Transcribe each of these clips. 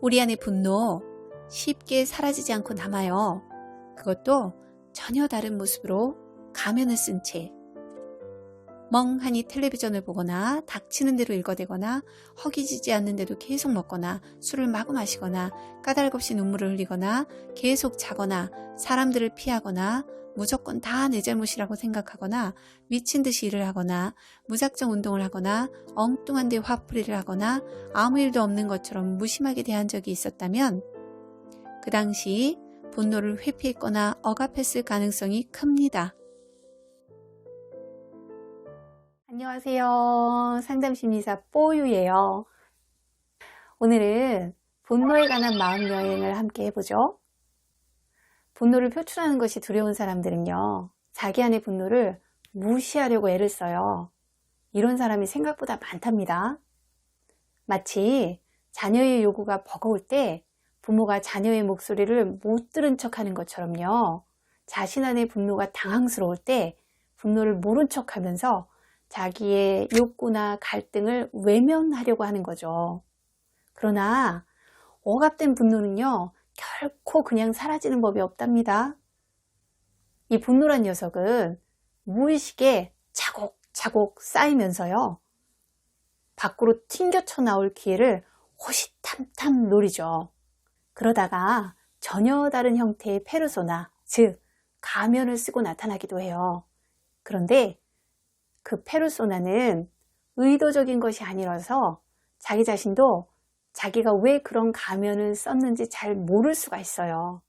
우리 안의 분노 쉽게 사라지지 않고 남아요. 그것도 전혀 다른 모습으로 가면을 쓴 채 멍하니 텔레비전을 보거나 닥치는 대로 읽어대거나 허기지지 않는데도 계속 먹거나 술을 마구 마시거나 까닭없이 눈물을 흘리거나 계속 자거나 사람들을 피하거나 무조건 다 내 잘못이라고 생각하거나 미친 듯이 일을 하거나 무작정 운동을 하거나 엉뚱한 데 화풀이를 하거나 아무 일도 없는 것처럼 무심하게 대한 적이 있었다면 그 당시 분노를 회피했거나 억압했을 가능성이 큽니다. 안녕하세요. 상담심리사 뽀유예요. 오늘은 분노에 관한 마음 여행을 함께 해보죠. 분노를 표출하는 것이 두려운 사람들은요, 자기 안의 분노를 무시하려고 애를 써요. 이런 사람이 생각보다 많답니다. 마치 자녀의 요구가 버거울 때 부모가 자녀의 목소리를 못 들은 척 하는 것처럼요. 자신 안의 분노가 당황스러울 때 분노를 모른 척 하면서 자기의 욕구나 갈등을 외면하려고 하는 거죠. 그러나 억압된 분노는요, 결코 그냥 사라지는 법이 없답니다. 이 분노란 녀석은 무의식에 차곡차곡 쌓이면서요, 밖으로 튕겨쳐 나올 기회를 호시탐탐 노리죠. 그러다가 전혀 다른 형태의 페르소나, 즉, 가면을 쓰고 나타나기도 해요. 그런데 그 페르소나는 의도적인 것이 아니라서 자기 자신도 자기가 왜 그런 가면을 썼는지 잘 모를 수가 있어요.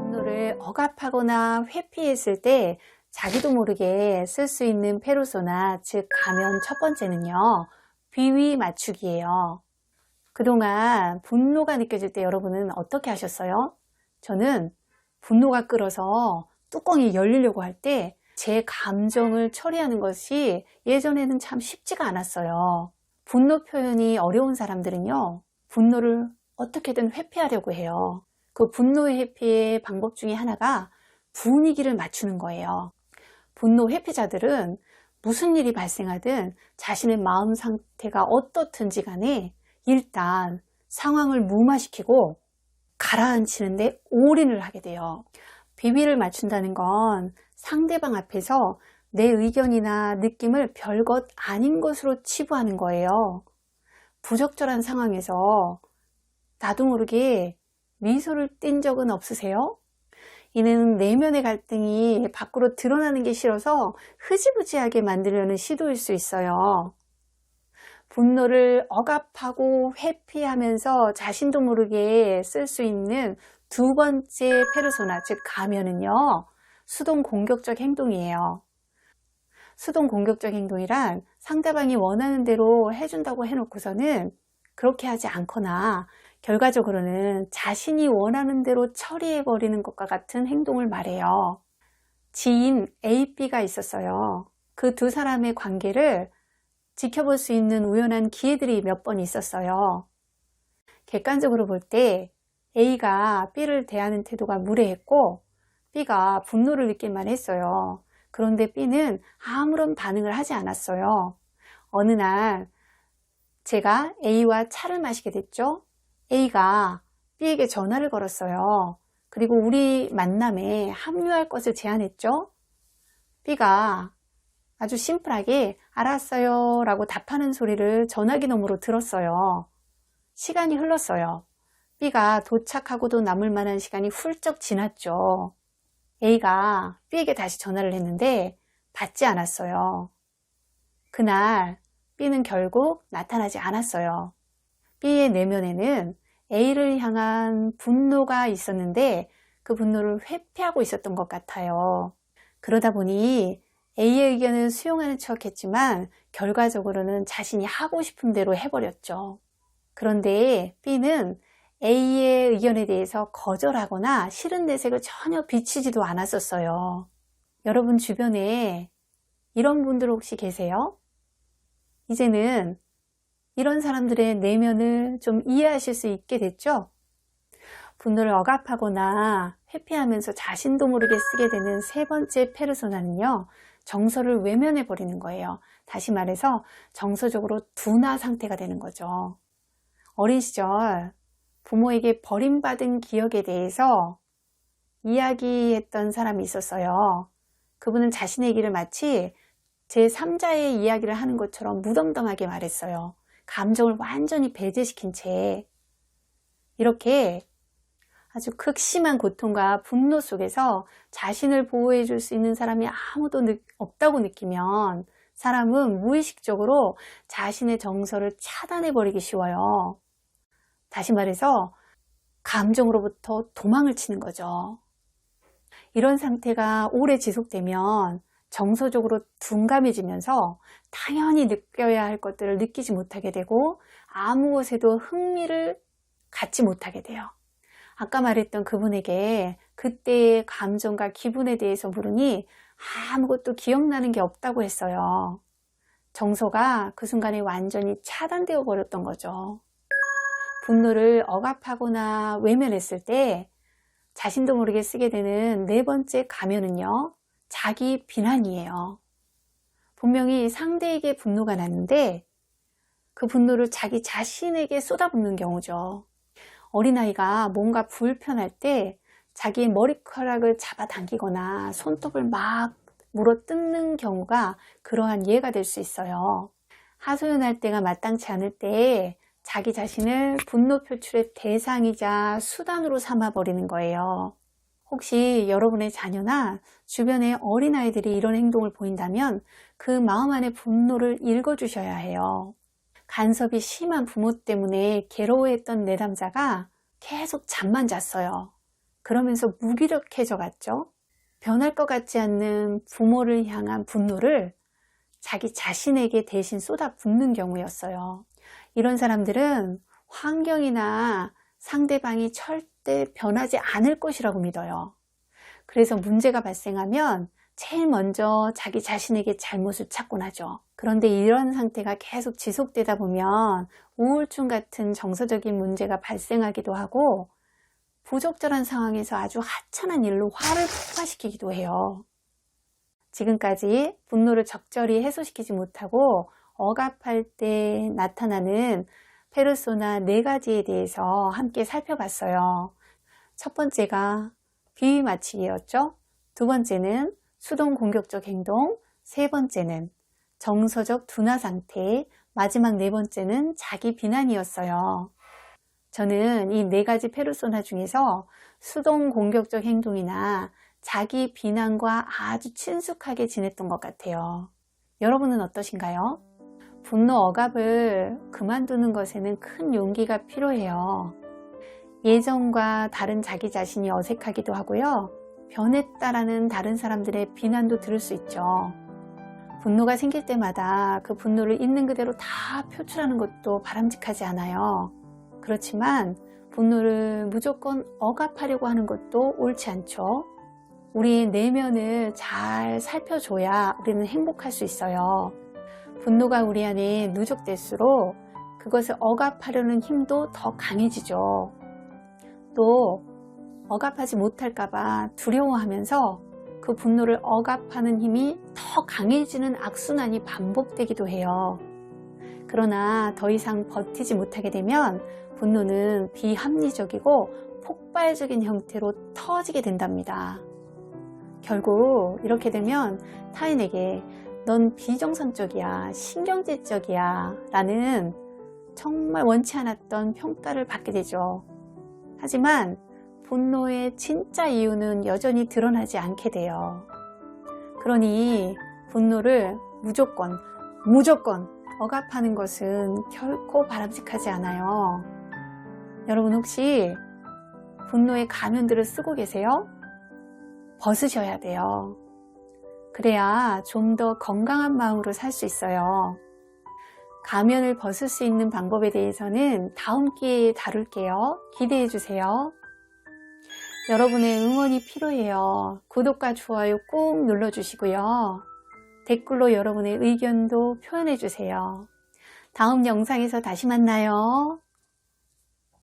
분노를 억압하거나 회피했을 때 자기도 모르게 쓸 수 있는 페르소나, 즉 가면 첫 번째는요. 비위 맞추기예요. 그동안 분노가 느껴질 때 여러분은 어떻게 하셨어요? 저는 분노가 끓어서 뚜껑이 열리려고 할 때 제 감정을 처리하는 것이 예전에는 참 쉽지가 않았어요. 분노 표현이 어려운 사람들은요, 분노를 어떻게든 회피하려고 해요. 그 분노의 회피의 방법 중에 하나가 분위기를 맞추는 거예요. 분노 회피자들은 무슨 일이 발생하든 자신의 마음 상태가 어떻든지 간에 일단 상황을 무마시키고 가라앉히는데 올인을 하게 돼요. 비위를 맞춘다는 건 상대방 앞에서 내 의견이나 느낌을 별것 아닌 것으로 치부하는 거예요. 부적절한 상황에서 나도 모르게 미소를 띈 적은 없으세요? 이는 내면의 갈등이 밖으로 드러나는 게 싫어서 흐지부지하게 만들려는 시도일 수 있어요. 분노를 억압하고 회피하면서 자신도 모르게 쓸 수 있는 두 번째 페르소나, 즉 가면은요. 수동 공격적 행동이에요. 수동 공격적 행동이란 상대방이 원하는 대로 해준다고 해놓고서는 그렇게 하지 않거나 결과적으로는 자신이 원하는 대로 처리해버리는 것과 같은 행동을 말해요. 지인 A, B가 있었어요. 그 두 사람의 관계를 지켜볼 수 있는 우연한 기회들이 몇 번 있었어요. 객관적으로 볼 때 A가 B를 대하는 태도가 무례했고 B가 분노를 느낄만 했어요. 그런데 B는 아무런 반응을 하지 않았어요. 어느 날 제가 A와 차를 마시게 됐죠. A가 B에게 전화를 걸었어요. 그리고 우리 만남에 합류할 것을 제안했죠. B가 아주 심플하게 알았어요 라고 답하는 소리를 전화기 너머로 들었어요. 시간이 흘렀어요. B가 도착하고도 남을 만한 시간이 훌쩍 지났죠. A가 B에게 다시 전화를 했는데 받지 않았어요. 그날 B는 결국 나타나지 않았어요. B의 내면에는 A를 향한 분노가 있었는데 그 분노를 회피하고 있었던 것 같아요. 그러다 보니 A의 의견을 수용하는 척 했지만 결과적으로는 자신이 하고 싶은 대로 해버렸죠. 그런데 B는 A의 의견에 대해서 거절하거나 싫은 내색을 전혀 비치지도 않았었어요. 여러분 주변에 이런 분들 혹시 계세요? 이제는 이런 사람들의 내면을 좀 이해하실 수 있게 됐죠? 분노를 억압하거나 회피하면서 자신도 모르게 쓰게 되는 세 번째 페르소나는요. 정서를 외면해 버리는 거예요. 다시 말해서 정서적으로 둔화 상태가 되는 거죠. 어린 시절 부모에게 버림받은 기억에 대해서 이야기했던 사람이 있었어요. 그분은 자신의 얘기를 마치 제3자의 이야기를 하는 것처럼 무덤덤하게 말했어요. 감정을 완전히 배제시킨 채 이렇게 아주 극심한 고통과 분노 속에서 자신을 보호해 줄 수 있는 사람이 아무도 느- 없다고 느끼면 사람은 무의식적으로 자신의 정서를 차단해 버리기 쉬워요. 다시 말해서 감정으로부터 도망을 치는 거죠. 이런 상태가 오래 지속되면 정서적으로 둔감해지면서 당연히 느껴야 할 것들을 느끼지 못하게 되고 아무 것에도 흥미를 갖지 못하게 돼요. 아까 말했던 그분에게 그때의 감정과 기분에 대해서 물으니 아무것도 기억나는 게 없다고 했어요. 정서가 그 순간에 완전히 차단되어 버렸던 거죠. 분노를 억압하거나 외면했을 때 자신도 모르게 쓰게 되는 네 번째 가면은요, 자기 비난이에요. 분명히 상대에게 분노가 났는데 그 분노를 자기 자신에게 쏟아붓는 경우죠. 어린아이가 뭔가 불편할 때 자기의 머리카락을 잡아당기거나 손톱을 막 물어 뜯는 경우가 그러한 예가 될 수 있어요. 하소연할 때가 마땅치 않을 때 자기 자신을 분노 표출의 대상이자 수단으로 삼아버리는 거예요. 혹시 여러분의 자녀나 주변의 어린아이들이 이런 행동을 보인다면 그 마음 안의 분노를 읽어주셔야 해요. 간섭이 심한 부모 때문에 괴로워했던 내담자가 계속 잠만 잤어요. 그러면서 무기력해져 갔죠. 변할 것 같지 않는 부모를 향한 분노를 자기 자신에게 대신 쏟아붓는 경우였어요. 이런 사람들은 환경이나 상대방이 절대 변하지 않을 것이라고 믿어요. 그래서 문제가 발생하면 제일 먼저 자기 자신에게 잘못을 찾곤 하죠. 그런데 이런 상태가 계속 지속되다 보면 우울증 같은 정서적인 문제가 발생하기도 하고 부적절한 상황에서 아주 하찮은 일로 화를 폭발시키기도 해요. 지금까지 분노를 적절히 해소시키지 못하고 억압할 때 나타나는 페르소나 네 가지에 대해서 함께 살펴봤어요. 첫 번째가 비위 맞추기였죠. 두 번째는 수동 공격적 행동, 세 번째는 정서적 둔화 상태, 마지막 네 번째는 자기 비난이었어요. 저는 이 네 가지 페르소나 중에서 수동 공격적 행동이나 자기 비난과 아주 친숙하게 지냈던 것 같아요. 여러분은 어떠신가요? 분노 억압을 그만두는 것에는 큰 용기가 필요해요. 예전과 다른 자기 자신이 어색하기도 하고요. 변했다라는 다른 사람들의 비난도 들을 수 있죠. 분노가 생길 때마다 그 분노를 있는 그대로 다 표출하는 것도 바람직하지 않아요. 그렇지만 분노를 무조건 억압하려고 하는 것도 옳지 않죠. 우리의 내면을 잘 살펴줘야 우리는 행복할 수 있어요. 분노가 우리 안에 누적될수록 그것을 억압하려는 힘도 더 강해지죠. 또 억압하지 못할까봐 두려워하면서 그 분노를 억압하는 힘이 더 강해지는 악순환이 반복되기도 해요. 그러나 더 이상 버티지 못하게 되면 분노는 비합리적이고 폭발적인 형태로 터지게 된답니다. 결국 이렇게 되면 타인에게 넌 비정상적이야, 신경질적이야 라는 정말 원치 않았던 평가를 받게 되죠. 하지만 분노의 진짜 이유는 여전히 드러나지 않게 돼요. 그러니 분노를 무조건, 무조건 억압하는 것은 결코 바람직하지 않아요. 여러분 혹시 분노의 가면들을 쓰고 계세요? 벗으셔야 돼요. 그래야 좀 더 건강한 마음으로 살 수 있어요. 가면을 벗을 수 있는 방법에 대해서는 다음 기회에 다룰게요. 기대해 주세요. 여러분의 응원이 필요해요. 구독과 좋아요 꾹 눌러주시고요. 댓글로 여러분의 의견도 표현해 주세요. 다음 영상에서 다시 만나요.